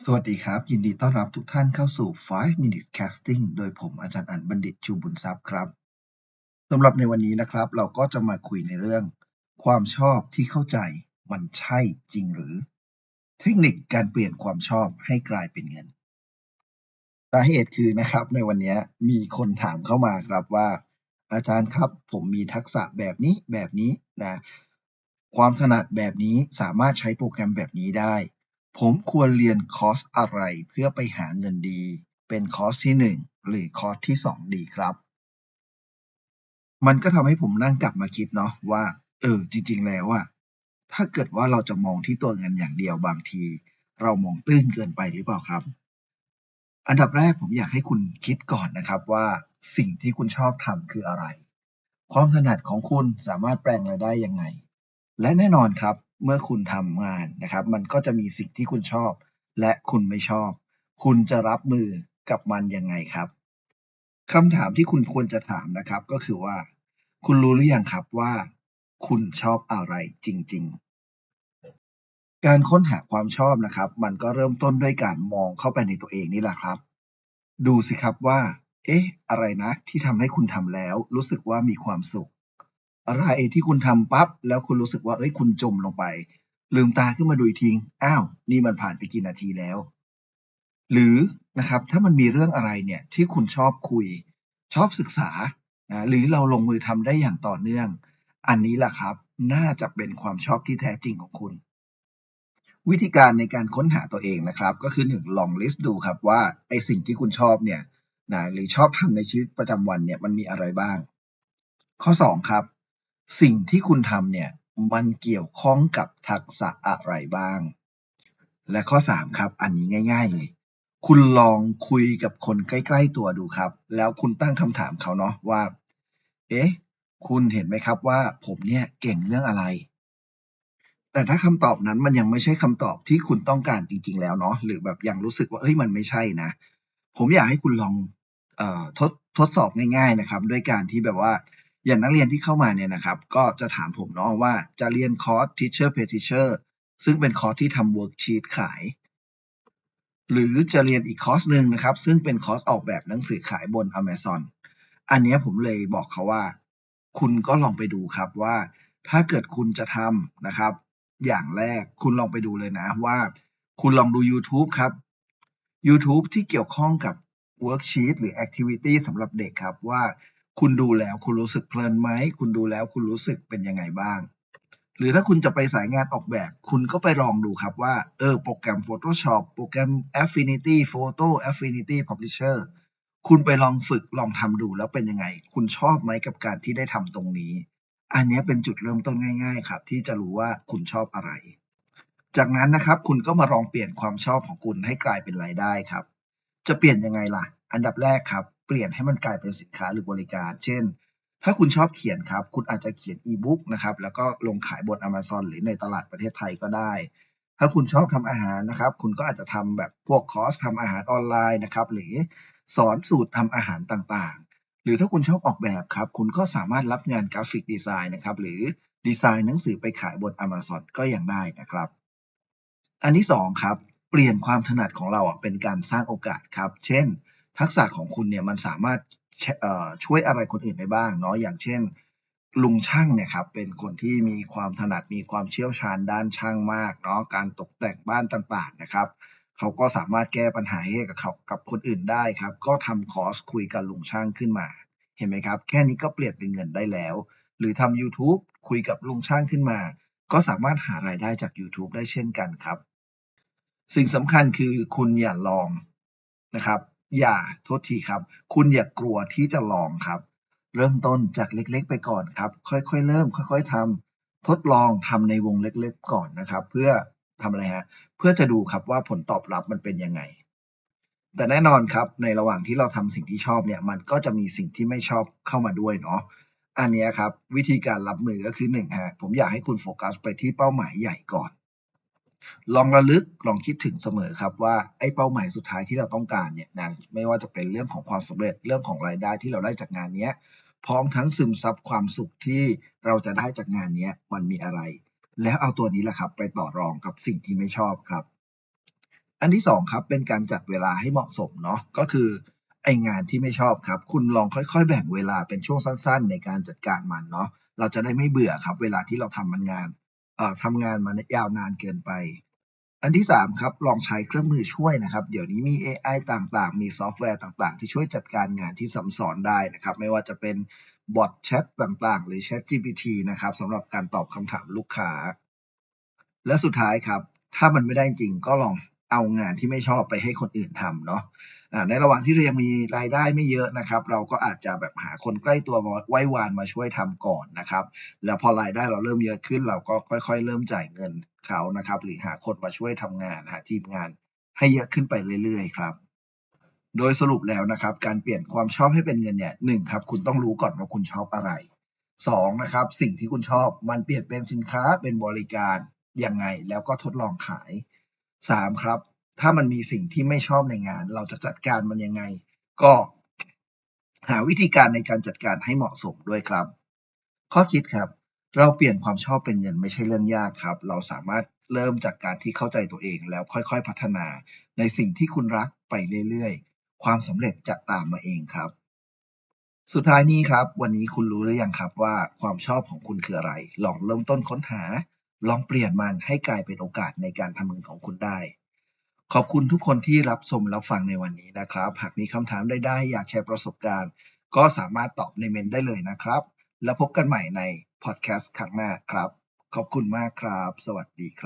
สวัสดีครับ ยินดีต้อนรับทุกท่านเข้าสู่ 5 Minute Casting โดยผมอาจารย์อันบัณฑิตชูบุญทรัพย์ครับสำหรับในวันนี้นะครับ เราก็จะมาคุยในเรื่อง ความชอบที่เข้าใจมันใช่จริงหรือ เทคนิคการเปลี่ยนความชอบให้กลายเป็นเงินสาเหตุคือนะครับในวันนี้มีคนถามเข้ามาครับว่า อาจารย์ครับ ผมมีทักษะแบบนี้แบบนี้นะความถนัดแบบนี้สามารถใช้โปรแกรมแบบนี้ได้ ผมควรเรียนคอร์สอะไรเพื่อไปหาเงินดี เป็นคอร์สที่1หรือคอร์สที่2ดีครับ มันก็ทำให้ผมนั่งกลับมาคิดเนาะว่า เออ จริง ๆ แล้วอะถ้าเกิดว่าเราจะมองที่ตัวเงินอย่างเดียวบางที เรามองตื้นเกินไปหรือเปล่าครับ อันดับแรกผมอยากให้คุณคิดก่อนนะครับว่าสิ่งที่คุณชอบทำคืออะไร ความถนัดของคุณสามารถแปลงรายได้ยังไง และแน่นอนครับ เมื่อคุณทำงานนะครับ มันก็จะมีสิ่งที่คุณชอบ และคุณไม่ชอบ คุณจะรับมือกับมันยังไงครับคำถามที่คุณควรจะถามนะครับ ก็คือว่า คุณรู้หรือยังครับว่า คุณชอบอะไรจริง ๆ การค้นหาความชอบนะครับ มันก็เริ่มต้นด้วยการมองเข้าไปในตัวเองนี่แหละครับ ดูสิครับว่า เอ๊ะ อะไรนะที่ทำให้คุณทำแล้ว รู้สึกว่ามีความสุข อะไรที่คุณทำปั๊บแล้วคุณรู้สึกว่าเอ้ยคุณจมลงไป ลืมตาขึ้นมาดูอีกทีอ้าว นี่มันผ่านไปกี่นาทีแล้ว หรือนะครับ ถ้ามันมีเรื่องอะไรเนี่ยที่คุณชอบคุย ชอบศึกษานะหรือเราลงมือทำได้อย่างต่อเนื่อง อันนี้แหละครับ น่าจะเป็นความชอบที่แท้จริงของคุณ วิธีการในการค้นหาตัวเองนะครับ ก็คือหนึ่งลองลิสต์ดูครับว่าไอสิ่งที่คุณชอบเนี่ยนะหรือชอบทำในชีวิตประจำวันเนี่ยมันมีอะไรบ้าง ข้อ 2 ครับ สิ่งที่คุณทำเนี่ยมันเกี่ยวข้องกับทักษะอะไรบ้าง และข้อ 3 ครับ อันนี้ง่าย ๆ เลย คุณลองคุยกับคนใกล้ ๆ ตัวดูครับ แล้วคุณตั้งคำถามเขาเนาะว่า เอ๊ะ คุณเห็นไหมครับว่าผมเนี่ยเก่งเรื่องอะไร แต่ถ้าคำตอบนั้นมันยังไม่ใช่คำตอบที่คุณต้องการจริง ๆ แล้วเนาะหรือแบบยังรู้สึกว่าเฮ้ยมันไม่ใช่นะ ผมอยากให้คุณลองออทดทดสอบง่าย ๆ นะครับ ด้วยการที่แบบว่า อย่างนักเรียนที่เข้ามาเนี่ยนะครับ ก็จะถามผมเนาะว่าจะเรียนคอร์ส Teacher Pay Teacher ซึ่งเป็นคอร์สที่ทำ worksheet ขาย หรือจะเรียนอีกคอร์สหนึ่งนะครับ ซึ่งเป็นคอร์สออกแบบหนังสือขายบน Amazon อันนี้ผมเลยบอกเขาว่า คุณก็ลองไปดูครับว่า ถ้าเกิดคุณจะทำนะครับ อย่างแรกคุณลองไปดูเลยนะว่า คุณลองดู YouTube ครับ YouTube ที่เกี่ยวข้องกับ worksheet หรือ activity สำหรับเด็กครับว่า คุณดูแล้วคุณรู้สึกเพลินไหม คุณดูแล้วคุณรู้สึกเป็นยังไงบ้าง หรือถ้าคุณจะไปสายงานออกแบบ คุณก็ไปลองดูครับว่า เออ โปรแกรม Photoshop โปรแกรม Affinity Photo Affinity Publisher คุณไปลองฝึกลองทำดูแล้วเป็นยังไง คุณชอบไหมกับการที่ได้ทำตรงนี้ อันนี้เป็นจุดเริ่มต้นง่าย ๆ ครับ ที่จะรู้ว่าคุณชอบอะไร จากนั้นนะครับ คุณก็มาลองเปลี่ยนความชอบของคุณให้กลายเป็นรายได้ครับ จะเปลี่ยนยังไงล่ะ อันดับแรกครับ เปลี่ยนให้มันกลายเป็นสินค้าหรือบริการ เช่น ถ้าคุณชอบเขียนครับ คุณอาจจะเขียนอีบุ๊กนะครับ แล้วก็ลงขายบน Amazon หรือในตลาดประเทศไทยก็ได้ ถ้าคุณชอบทำอาหารนะครับ คุณก็อาจจะทำแบบพวกคอร์สทำอาหารออนไลน์นะครับ หรือสอนสูตรทำอาหารต่างๆ หรือถ้าคุณชอบออกแบบครับ คุณก็สามารถรับงานกราฟิกดีไซน์นะครับ หรือดีไซน์หนังสือไปขายบน Amazon ก็ยังได้นะครับ อันที่สองครับ เปลี่ยนความถนัดของเราเป็นการสร้างโอกาสครับ เช่น ทักษะของคุณเนี่ยมันสามารถช่วยอะไรคนอื่นได้บ้างเนาะ อย่างเช่น ลุงช่างเนี่ยครับเป็นคนที่มีความถนัด มีความเชี่ยวชาญด้านช่างมากเนาะ การตกแต่งบ้านต่าง ๆ นะครับ เขาก็สามารถแก้ปัญหาให้กับเขา กับคนอื่นได้ครับ ก็ทำคอร์สคุยกับลุงช่างขึ้นมา เห็นไหมครับ แค่นี้ก็เปลี่ยนเป็นเงินได้แล้ว หรือทำ YouTube คุยกับลุงช่างขึ้นมา ก็สามารถหารายได้จาก YouTube ได้เช่นกันครับ สิ่งสำคัญคือคุณอย่าลองนะครับ อย่าโทษทีครับ คุณอย่ากลัวที่จะลองครับ เริ่มต้นจากเล็กๆไปก่อนครับ ค่อยๆ เริ่ม ค่อยๆทำทดลองทำในวงเล็กๆก่อนนะครับ เพื่อทำอะไรฮะเพื่อจะดูครับว่าผลตอบรับมันเป็นยังไง แต่แน่นอนครับในระหว่างที่เราทำสิ่งที่ชอบเนี่ย มันก็จะมีสิ่งที่ไม่ชอบเข้ามาด้วยเนาะอันนี้ครับ วิธีการรับมือก็คือหนึ่งฮะผมอยากให้คุณโฟกัสไปที่เป้าหมายใหญ่ก่อน ลองระลึกลองคิดถึงเสมอครับว่าไอ้เป้าหมายสุดท้ายที่เราต้องการเนี่ยนะไม่ว่าจะเป็นเรื่องของความสำเร็จเรื่องของรายได้ที่เราได้จากงานเนี้ยพร้อมทั้งซึมซับความสุขที่เราจะได้จากงานเนี้ยมันมีอะไร แล้วเอาตัวนี้แหละครับ ไปต่อรองกับสิ่งที่ไม่ชอบครับ อันที่สองครับเป็นการจัดเวลาให้เหมาะสมเนาะก็คือไองานที่ไม่ชอบครับ คุณลองค่อยๆ แบ่งเวลาเป็นช่วงสั้น ๆ ในการจัดการมันเนาะเราจะได้ไม่เบื่อครับ เวลาที่เราทำมันงาน ทำงานมานยาวนานเกินไป อันที่สามครับลองใช้เครื่องมือช่วยนะครับ เดี๋ยวนี้มี AI ต่างๆ มีซอฟต์แวร์ต่างๆ ที่ช่วยจัดการงานที่ซับซ้อนได้นะครับ ไม่ว่าจะเป็นบอทแชทต่างๆ หรือ Chat GPT นะครับสำหรับการตอบคำถามลูกค้า และสุดท้ายครับ ถ้ามันไม่ได้จริงก็ลอง เอางานที่ไม่ชอบไปให้คนอื่นทำเนาะในระหว่างที่เรายังมีรายได้ไม่เยอะนะครับ เราก็อาจจะแบบหาคนใกล้ตัวมาไว้วานมาช่วยทำก่อนนะครับ แล้วพอรายได้เราเริ่มเยอะขึ้น เราก็ค่อย ๆ เริ่มจ่ายเงินเขานะครับ หรือหาคนมาช่วยทำงานหาทีมงาน ให้เยอะขึ้นไปเรื่อยๆ ครับโดยสรุปแล้วนะครับ การเปลี่ยนความชอบให้เป็นเงินเนี่ยหนึ่งครับคุณต้องรู้ก่อนว่าคุณชอบอะไรสองนะครับ สิ่งที่คุณชอบมันเปลี่ยนเป็นสินค้าเป็นบริการยังไงแล้วก็ทดลองขาย สามครับ ถ้ามันมีสิ่งที่ไม่ชอบในงาน เราจะจัดการมันยังไง ก็หาวิธีการในการจัดการให้เหมาะสมด้วยครับ ข้อคิดครับ เราเปลี่ยนความชอบเป็นเงินไม่ใช่เรื่องยากครับ เราสามารถเริ่มจากการที่เข้าใจตัวเองแล้วค่อยๆพัฒนา ในสิ่งที่คุณรักไปเรื่อยๆ ความสำเร็จจะตามมาเองครับ สุดท้ายนี้ครับ วันนี้คุณรู้หรือยังครับว่าความชอบของคุณคืออะไร ลองเริ่มต้นค้นหา ลองเปลี่ยนมันให้กลายเป็นโอกาสในการทำเงินของคุณได้ ขอบคุณทุกคนที่รับชมรับฟังในวันนี้นะครับ หากมีคำถามใดๆอยากแชร์ประสบการณ์ ก็สามารถตอบในเมนได้เลยนะครับ แล้วพบกันใหม่ในพอดแคสต์ครั้งหน้าครับ ขอบคุณมากครับ สวัสดีครับ